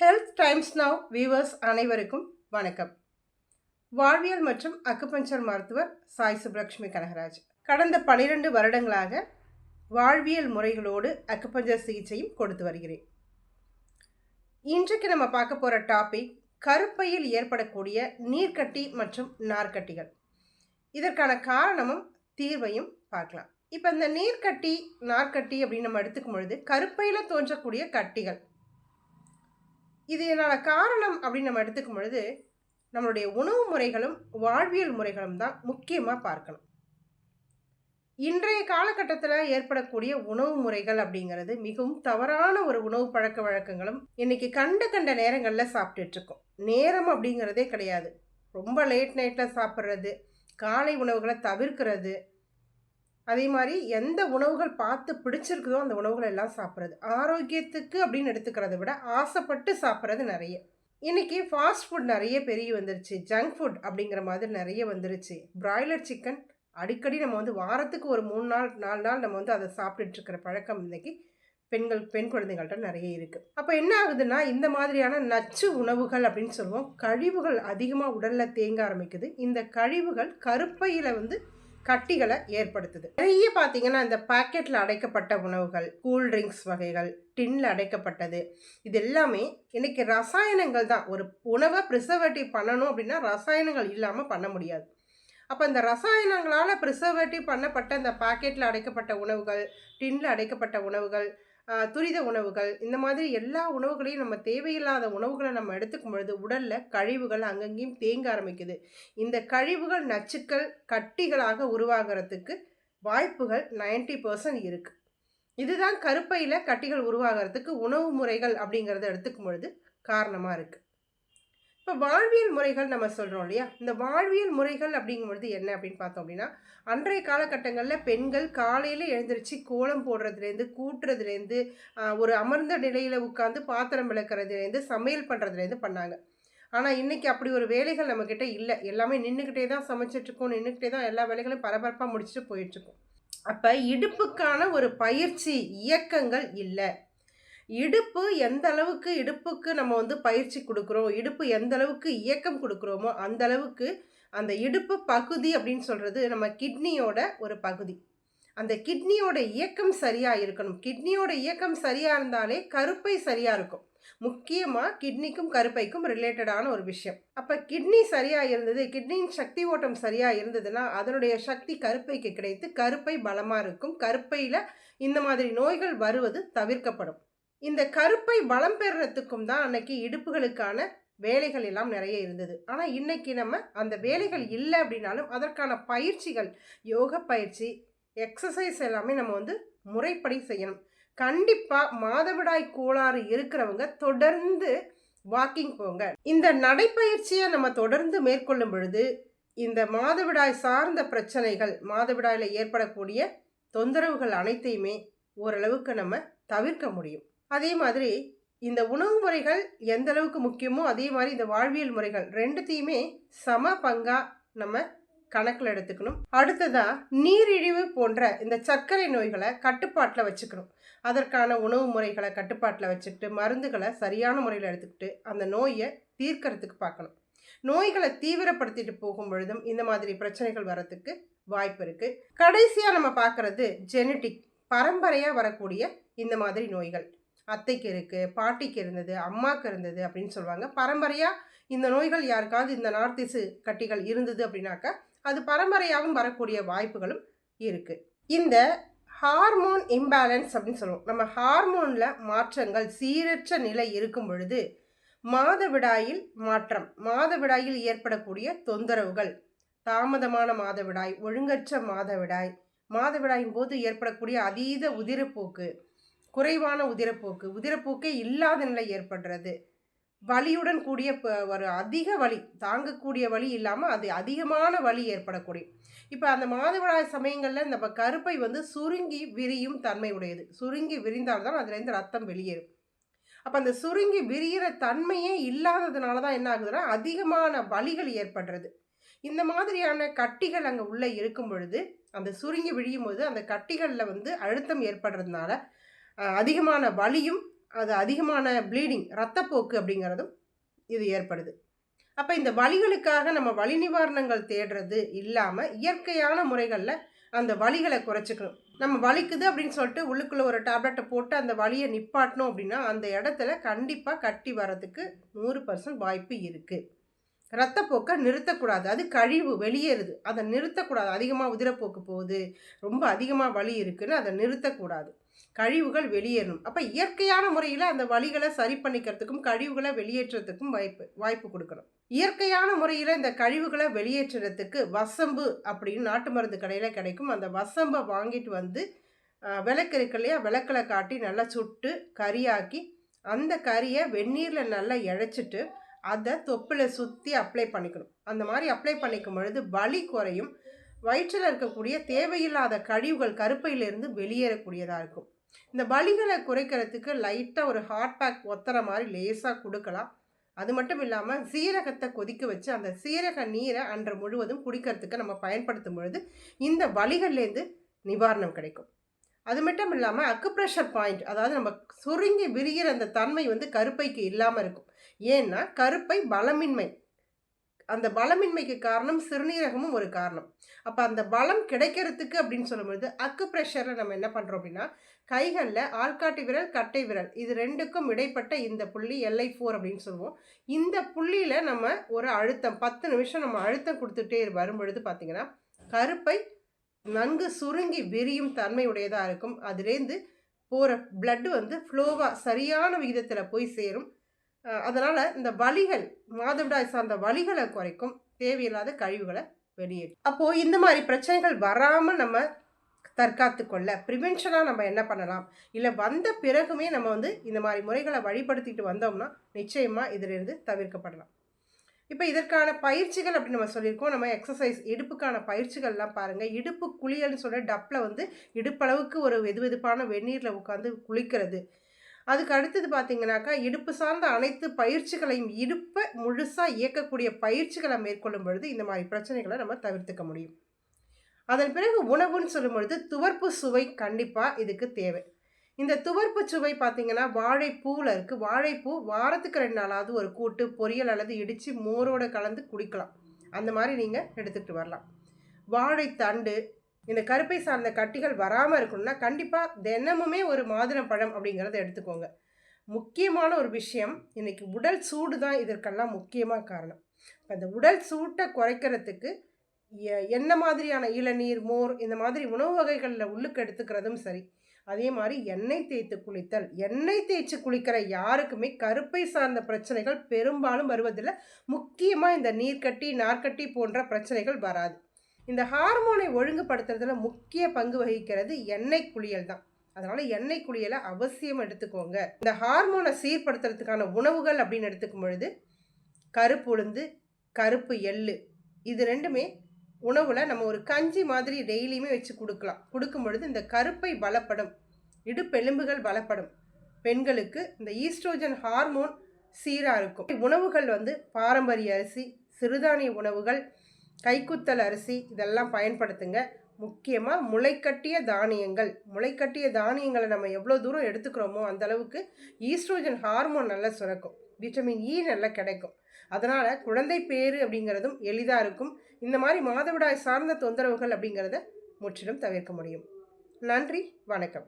Health times now viewers அனைவருக்கும் வணக்கம். வாழ்வியல் மற்றும் அக்குபஞ்சர் மருத்துவர் சாய் சுப்லக்ஷ்மி கனகராஜ். கடந்த பனிரெண்டு வருடங்களாக வாழ்வியல் முறைகளோடு அக்குபஞ்சர் சிகிச்சையும் கொடுத்து வருகிறேன். இன்றைக்கு நம்ம பார்க்க போகிற டாபிக் கருப்பையில் ஏற்படக்கூடிய நீர்க்கட்டி மற்றும் நார்க்கட்டிகள். இதற்கான காரணமும் தீர்வையும் பார்க்கலாம். இப்போ இந்த நீர்க்கட்டி நார்க்கட்டி அப்படின்னு நம்ம எடுத்துக்கும் பொழுது கருப்பையில் தோன்றக்கூடிய கட்டிகள் இதனால காரணம் அப்படின்னு நம்ம எடுத்துக்கும் பொழுது நம்மளுடைய உணவு முறைகளும் வாழ்வியல் முறைகளும் தான் முக்கியமாக பார்க்கணும். இன்றைய காலகட்டத்தில் ஏற்படக்கூடிய உணவு முறைகள் அப்படிங்கிறது மிகவும் தவறான ஒரு உணவு பழக்க வழக்கங்களும் இன்றைக்கி கண்ட கண்ட நேரங்களில் சாப்பிட்டுட்ருக்கோம் நேரம் அப்படிங்கிறதே கிடையாது. ரொம்ப லேட் நைட்டில் சாப்பிட்றது காலை உணவுகளை தவிர்க்கிறது அதே மாதிரி எந்த உணவுகள் பார்த்து பிடிச்சிருக்குதோ அந்த உணவுகள் எல்லாம் சாப்பிட்றது. ஆரோக்கியத்துக்கு அப்படின்னு எடுத்துக்கிறத விட ஆசைப்பட்டு சாப்பிட்றது நிறைய. இன்றைக்கி ஃபாஸ்ட் ஃபுட் நிறைய பெரிய வந்துருச்சு. ஜங்க் ஃபுட் அப்படிங்கிற மாதிரி நிறைய வந்துருச்சு. பிராய்லர் சிக்கன் அடிக்கடி நம்ம வந்து வாரத்துக்கு ஒரு மூணு நாள் நாலு நாள் நம்ம வந்து அதை சாப்பிட்டுட்ருக்கிற பழக்கம் இன்றைக்கி பெண்கள் பெண் குழந்தைகள்கிட்ட நிறைய இருக்குது அப்போ என்ன ஆகுதுன்னா இந்த மாதிரியான நச்சு உணவுகள் அப்படின்னு சொல்லுவோம். கழிவுகள் அதிகமாக உடலில் தேங்க ஆரம்பிக்குது. இந்த கழிவுகள் கருப்பையில் வந்து கட்டிகளை ஏற்படுத்துது. நிறைய பார்த்தீங்கன்னா இந்த பாக்கெட்டில் அடைக்கப்பட்ட உணவுகள் கூல் ட்ரிங்க்ஸ் வகைகள் டின்ல அடைக்கப்பட்டது. இது எல்லாமே இன்னைக்கு ரசாயனங்கள் தான். ஒரு உணவை ப்ரிசர்வேட்டிவ் பண்ணணும் அப்படின்னா ரசாயனங்கள் இல்லாமல் பண்ண முடியாது. அப்போ இந்த ரசாயனங்களால் ப்ரிசர்வேட்டிவ் பண்ணப்பட்ட இந்த பாக்கெட்டில் அடைக்கப்பட்ட உணவுகள் டின்ல அடைக்கப்பட்ட உணவுகள் துரித உணவுகள். இந்த மாதிரி எல்லா உணவுகளையும் நம்ம தேவையில்லாத உணவுகளை நம்ம எடுத்துக்கும் பொழுது உடலில் கழிவுகள் அங்கங்கேயும் தேங்க ஆரம்பிக்குது. இந்த கழிவுகள் நச்சுக்கள் கட்டிகளாக உருவாகிறதுக்கு வாய்ப்புகள் 90% பர்சன்ட் இருக்குது இதுதான் கருப்பையில் கட்டிகள் உருவாகிறதுக்கு உணவு முறைகள் அப்படிங்கிறத எடுத்துக்கும் பொழுது காரணமாக இருக்குது இப்போ வாழ்வியல் முறைகள் நம்ம சொல்கிறோம் இல்லையா? இந்த வாழ்வியல் முறைகள் அப்படிங்கும்பொழுது என்ன அப்படின்னு பார்த்தோம் அப்படின்னா அன்றைய காலகட்டங்களில் பெண்கள் காலையில் எழுந்திரிச்சு கோலம் போடுறதுலேருந்து கூட்டுறதுலேருந்து ஒரு அமர்ந்த நிலையில் உட்காந்து பாத்திரம் விளக்குறதுலேருந்து சமையல் பண்ணுறதுலேருந்து பண்ணாங்க. ஆனால் இன்றைக்கி அப்படி ஒரு வேலைகள் நம்மக்கிட்ட இல்லை. எல்லாமே நின்றுக்கிட்டே தான் சமைச்சிட்ருக்கோம் நின்றுக்கிட்டே தான் எல்லா வேலைகளும் பரபரப்பாக முடிச்சுட்டு போயிட்டுருக்கோம் அப்போ இடுப்புக்கான ஒரு பயிற்சி இயக்கங்கள் இல்லை. இடுப்பு எந்த அளவுக்கு இடுப்புக்கு நம்ம வந்து பயிற்சி கொடுக்குறோம் இடுப்பு எந்த அளவுக்கு இயக்கம் கொடுக்குறோமோ அந்த அளவுக்கு அந்த இடுப்பு பகுதி அப்படின்னு சொல்கிறது நம்ம கிட்னியோட ஒரு பகுதி. அந்த கிட்னியோட இயக்கம் சரியாக இருக்கணும். கிட்னியோட இயக்கம் சரியாக இருந்தாலே கருப்பை சரியாக இருக்கும். முக்கியமாக கிட்னிக்கும் கருப்பைக்கும் ரிலேட்டடான ஒரு விஷயம். அப்போ கிட்னி சரியாக இருந்தது கிட்னியின் சக்தி ஓட்டம் சரியாக இருந்ததுன்னா அதனுடைய சக்தி கருப்பைக்கு கிடைத்து கருப்பை பலமாக இருக்கும். கருப்பையில் இந்த மாதிரி நோய்கள் வருவது தவிர்க்கப்படும். இந்த கருப்பை வளம் பெறுறதுக்கும் தான் அன்னைக்கு இடுப்புகளுக்கான வேலைகள் எல்லாம் நிறைய இருந்தது. ஆனால் இன்னைக்கு நம்ம அந்த வேலைகள் இல்லை அப்படின்னாலும் அதற்கான பயிற்சிகள் யோக பயிற்சி எக்ஸசைஸ் எல்லாமே நம்ம வந்து முறைப்படி செய்யணும். கண்டிப்பாக மாதவிடாய் கோளாறு இருக்கிறவங்க தொடர்ந்து வாக்கிங் போங்க. இந்த நடைப்பயிற்சியை நம்ம தொடர்ந்து மேற்கொள்ளும் பொழுது இந்த மாதவிடாய் சார்ந்த பிரச்சனைகள் மாதவிடாயில் ஏற்படக்கூடிய தொந்தரவுகள் அனைத்தையுமே ஓரளவுக்கு நம்ம தவிர்க்க முடியும். அதே மாதிரி இந்த உணவு முறைகள் எந்த அளவுக்கு முக்கியமோ அதே மாதிரி இந்த வாழ்வியல் முறைகள் ரெண்டுத்தையுமே சம பங்கா நம்ம கணக்கில் எடுத்துக்கணும். அடுத்ததா நீரிழிவு போன்ற இந்த சர்க்கரை நோய்களை கட்டுப்பாட்டில் வச்சுக்கணும். அதற்கான உணவு முறைகளை கட்டுப்பாட்டில் வச்சுக்கிட்டு மருந்துகளை சரியான முறையில் எடுத்துக்கிட்டு அந்த நோயை தீர்க்கறதுக்கு பார்க்கணும். நோய்களை தீவிரப்படுத்திட்டு போகும் பொழுதும் இந்த மாதிரி பிரச்சனைகள் வரத்துக்கு வாய்ப்பு இருக்கு. கடைசியாக நம்ம பார்க்கறது ஜெனட்டிக் பரம்பரையாக வரக்கூடிய இந்த மாதிரி நோய்கள். அத்தைக்கு இருக்குது பாட்டிக்கு இருந்தது அம்மாவுக்கு இருந்தது அப்படின்னு சொல்லுவாங்க. பரம்பரையாக இந்த நோய்கள் யாருக்காவது இந்த நார்த்திசு கட்டிகள் இருந்தது அப்படின்னாக்கா அது பரம்பரையாகவும் வரக்கூடிய வாய்ப்புகளும் இருக்குது இந்த ஹார்மோன் இம்பேலன்ஸ் அப்படின்னு சொல்லுவோம். நம்ம ஹார்மோனில் மாற்றங்கள் சீரற்ற நிலை இருக்கும் பொழுது மாதவிடாயில் மாற்றம் மாதவிடாயில் ஏற்படக்கூடிய தொந்தரவுகள் தாமதமான மாதவிடாய் ஒழுங்கற்ற மாதவிடாய் மாதவிடாயின் போது ஏற்படக்கூடிய அதீத உதிரப்போக்கு குறைவான உதிரப்போக்கு. உதிரப்போக்கே இல்லாத நிலை ஏற்படுறது. வலியுடன் கூடிய ப- ஒரு அதிக வலி தாங்கக்கூடிய வலி இல்லாமல் அது அதிகமான வலி ஏற்படக்கூடிய. இப்போ அந்த மாதவிடாய் சமயங்களில் நம்ம கருப்பை வந்து சுருங்கி விரியும் தன்மை உடையது. சுருங்கி விரிந்தால்தான் அதுலேருந்து ரத்தம் வெளியேறும். அப்போ அந்த சுருங்கி விரிகிற தன்மையே இல்லாததுனால தான் என்ன ஆகுதுன்னா அதிகமான வலிகள் ஏற்படுறது. இந்த மாதிரியான கட்டிகள் அங்கே உள்ளே இருக்கும் பொழுது அந்த சுருங்கி விழியும் போது அந்த கட்டிகளில் வந்து அழுத்தம் ஏற்படுறதுனால அதிகமான வலியும் அது அதிகமான ப்ளீடிங் ரத்தப்போக்கு அப்படிங்கிறதும் இது ஏற்படுது. அப்போ இந்த வலிகளுக்காக நம்ம வலி நிவாரணங்கள் தேடுறது இல்லாமல் இயற்கையான முறைகளில் அந்த வலிகளை குறைச்சிக்கணும். நம்ம வலிக்குது அப்படின்னு சொல்லிட்டு உள்ளுக்குள்ளே ஒரு டேப்லெட்டை போட்டு அந்த வலியை நிப்பாட்டணும் அப்படின்னா அந்த இடத்துல கண்டிப்பாக கட்டி வர்றதுக்கு நூறு பர்சன்ட் வாய்ப்பு இருக்குது ரத்தப்போக்கை நிறுத்தக்கூடாது. அது கழிவு வெளியேறுது. அதை நிறுத்தக்கூடாது. அதிகமாக உதிரப்போக்கு போகுது. ரொம்ப அதிகமாக வலி இருக்குதுன்னு அதை நிறுத்தக்கூடாது. கழிவுகள் வெளியேறணும். அப்போ இயற்கையான முறையில் அந்த வழிகளை சரி பண்ணிக்கிறதுக்கும் கழிவுகளை வெளியேற்றுறதுக்கும் வாய்ப்பு வாய்ப்பு கொடுக்கணும். இயற்கையான முறையில் இந்த கழிவுகளை வெளியேற்றுறதுக்கு வசம்பு அப்படின்னு நாட்டு மருந்து கடையில் கிடைக்கும். அந்த வசம்பை வாங்கிட்டு வந்து விளக்கு இருக்கு இல்லையா விளக்கில் காட்டி நல்லா சுட்டு கறியாக்கி அந்த கறியை வெந்நீரில் நல்லா இழைச்சிட்டு அதை தொப்பில் சுற்றி அப்ளை பண்ணிக்கணும். அந்த மாதிரி அப்ளை பண்ணிக்கும் பொழுது வலி குறையும். வயிற்றில் இருக்கக்கூடிய தேவையில்லாத கழிவுகள் கருப்பையிலிருந்து வெளியேறக்கூடியதாக இருக்கும். இந்த வலிகளை குறைக்கிறதுக்கு லைட்டாக ஒரு ஹாட் பேக் ஒத்துற மாதிரி லேசாக கொடுக்கலாம். அது மட்டும் இல்லாமல் சீரகத்தை கொதிக்க வச்சு அந்த சீரக நீரை அன்று முழுவதும் குடிக்கிறதுக்கு நம்ம பயன்படுத்தும் பொழுது இந்த வலிகள்லேருந்து நிவாரணம் கிடைக்கும். அது மட்டும் இல்லாமல் அக்குப்ரெஷர் பாயிண்ட் அதாவது நம்ம சுருங்கி விரிகிற அந்த தன்மை வந்து கருப்பைக்கு இல்லாமல் இருக்கும். ஏன்னா கருப்பை பலமின்மை அந்த பலமின்மைக்கு காரணம் சிறுநீரகமும் ஒரு காரணம். அப்போ அந்த பலம் கிடைக்கிறதுக்கு அப்படின்னு சொல்லும்போது அக்கு ப்ரெஷரில் நம்ம என்ன பண்ணுறோம் அப்படின்னா கைகளில் ஆள்காட்டி விரல் கட்டை விரல் இது ரெண்டுக்கும் இடைப்பட்ட இந்த புள்ளி எல்ஐ ஃபோர் அப்படின்னு சொல்லுவோம். இந்த புள்ளியில் நம்ம ஒரு அழுத்தம் பத்து நிமிஷம் நம்ம அழுத்தம் கொடுத்துட்டே வரும்பொழுது பார்த்திங்கன்னா கருப்பை நன்கு சுருங்கி விரியும் தன்மையுடையதாக இருக்கும். அதுலேருந்து போகிற பிளட் வந்து ஃப்ளோவாக சரியான விகிதத்தில் போய் சேரும். அதனால் இந்த வலிகள் மாதவிடாய் சார்ந்த வலிகளை குறைக்கும் தேவையில்லாத கழிவுகளை வெளியேறும் அப்போது இந்த மாதிரி பிரச்சனைகள் வராமல் நம்ம தற்காத்து கொள்ள ப்ரிவென்ஷனாக நம்ம என்ன பண்ணலாம்? இல்லை வந்த பிறகுமே நம்ம வந்து இந்த மாதிரி முறைகளை வழிபடுத்திட்டு வந்தோம்னா நிச்சயமாக இதிலிருந்து தவிர்க்கப்படலாம். இப்போ இதற்கான பயிற்சிகள் அப்படின்னு நம்ம சொல்லியிருக்கோம். நம்ம எக்ஸசைஸ் இடுப்புக்கான பயிற்சிகள்லாம் பாருங்கள் இடுப்பு குளியல்னு சொல்கிற டப்பில் வந்து இடுப்பளவுக்கு ஒரு வெது வெதுப்பான வெந்நீரில் உட்காந்து குளிக்கிறது. அதுக்கு அடுத்தது பார்த்திங்கனாக்கா இடுப்பு சார்ந்த அனைத்து பயிற்சிகளையும் இடுப்பை முழுசாக இயக்கக்கூடிய பயிற்சிகளை மேற்கொள்ளும் பொழுது இந்த மாதிரி பிரச்சனைகளை நம்ம தவிர்த்துக்க முடியும். அதன் பிறகு உணவுன்னு சொல்லும் பொழுது துவர்ப்பு சுவை கண்டிப்பாக இதுக்கு தேவை. இந்த துவர்ப்பு சுவை பார்த்திங்கன்னா வாழைப்பூவில் இருக்குது வாழைப்பூ வாரத்துக்கு ரெண்டு நாளாவது ஒரு கூட்டு பொரியல் அல்லது இடித்து மோரோடு கலந்து குடிக்கலாம். அந்த மாதிரி நீங்கள் எடுத்துகிட்டு வரலாம். வாழைத்தண்டு இந்த கருப்பை சார்ந்த கட்டிகள் வராமல் இருக்கணும்னா கண்டிப்பாக தினமுமே ஒரு மாதுளம் பழம் அப்படிங்கிறத எடுத்துக்கோங்க. முக்கியமான ஒரு விஷயம் இன்றைக்கி உடல் சூடு தான் இதற்கெல்லாம் முக்கியமாக காரணம். இப்போ அந்த உடல் சூட்டை குறைக்கிறதுக்கு என்ன மாதிரியான இளநீர் மோர் இந்த மாதிரி உணவு வகைகளில் உள்ளுக்கு எடுத்துக்கிறதும் சரி. அதே மாதிரி எண்ணெய் தேய்த்து குளித்தல் எண்ணெய் தேய்ச்சி குளிக்கிற யாருக்குமே கருப்பை சார்ந்த பிரச்சனைகள் பெரும்பாலும் வருவதில்லை. முக்கியமாக இந்த நீர்க்கட்டி நார்க்கட்டி போன்ற பிரச்சனைகள் வராது. இந்த ஹார்மோனை ஒழுங்குபடுத்துறதுல முக்கிய பங்கு வகிக்கிறது எண்ணெய் குளியல் தான். அதனால் எண்ணெய் குளியலை அவசியம் எடுத்துக்கோங்க. இந்த ஹார்மோனை சீர்படுத்துறதுக்கான உணவுகள் அப்படின்னு எடுத்துக்கும் பொழுது கருப்பு உளுந்து கருப்பு எள்ளு இது ரெண்டுமே உணவில் நம்ம ஒரு கஞ்சி மாதிரி டெய்லியுமே வச்சு கொடுக்கலாம். கொடுக்கும் பொழுது இந்த கருப்பை பலப்படும் இடுப்பெலும்புகள் பலப்படும். பெண்களுக்கு இந்த ஈஸ்ட்ரோஜன் ஹார்மோன் சீராக இருக்கும். உணவுகள் வந்து பாரம்பரிய அரிசி சிறுதானிய உணவுகள் கைக்குத்தல் அரிசி இதெல்லாம் பயன்படுத்துங்க. முக்கியமாக முளைக்கட்டிய தானியங்கள். முளைக்கட்டிய தானியங்களை நம்ம எவ்வளோ தூரம் எடுத்துக்கிறோமோ அந்த அளவுக்கு ஈஸ்ட்ரோஜன் ஹார்மோன் நல்லா சுரக்கும். விட்டமின் இ நல்லா கிடைக்கும். அதனால் குழந்தை பேரு அப்படிங்கிறதும் எளிதாக இருக்கும். இந்த மாதிரி மாதவிடாய் சார்ந்த தொந்தரவுகள் அப்படிங்கிறத முற்றிலும் தவிர்க்க முடியும். நன்றி வணக்கம்.